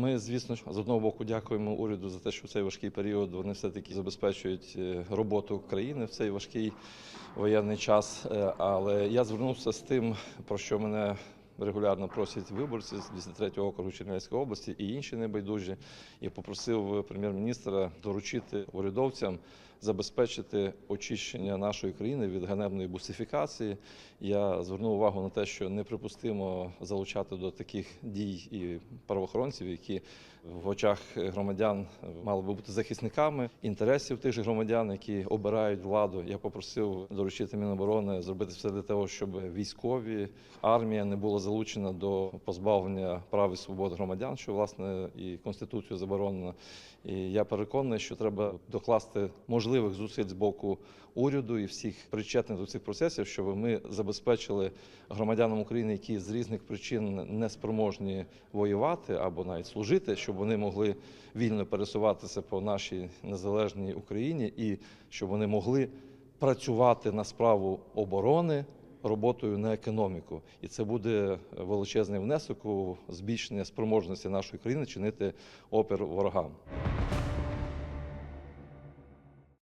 Ми, звісно, з одного боку дякуємо уряду за те, що в цей важкий період вони все таки забезпечують е, роботу країни в цей важкий воєнний час. Е, Але я звернувся з тим, про що мене регулярно просять виборці з 23-го округу Чернівецької області і інші небайдужі, і попросив прем'єр-міністра доручити урядовцям забезпечити очищення нашої країни від ганебної бусифікації. Я звернув увагу на те, що неприпустимо залучати до таких дій і правоохоронців, які в очах громадян мали би бути захисниками інтересів тих же громадян, які обирають владу. Я попросив доручити Міноборони зробити все для того, щоб військові армія не була залучена до позбавлення прав і свобод громадян, що власне і конституцією заборонено. І я переконаний, що треба докласти можливих зусиль з боку уряду і всіх причетних до цих процесів, щоб ми забезпечили громадянам України, які з різних причин не спроможні воювати або навіть служити, щоб вони могли вільно пересуватися по нашій незалежній Україні і щоб вони могли працювати на справу оборони. Роботою на економіку, і це буде величезний внесок у збільшення спроможності нашої країни чинити опір ворогам.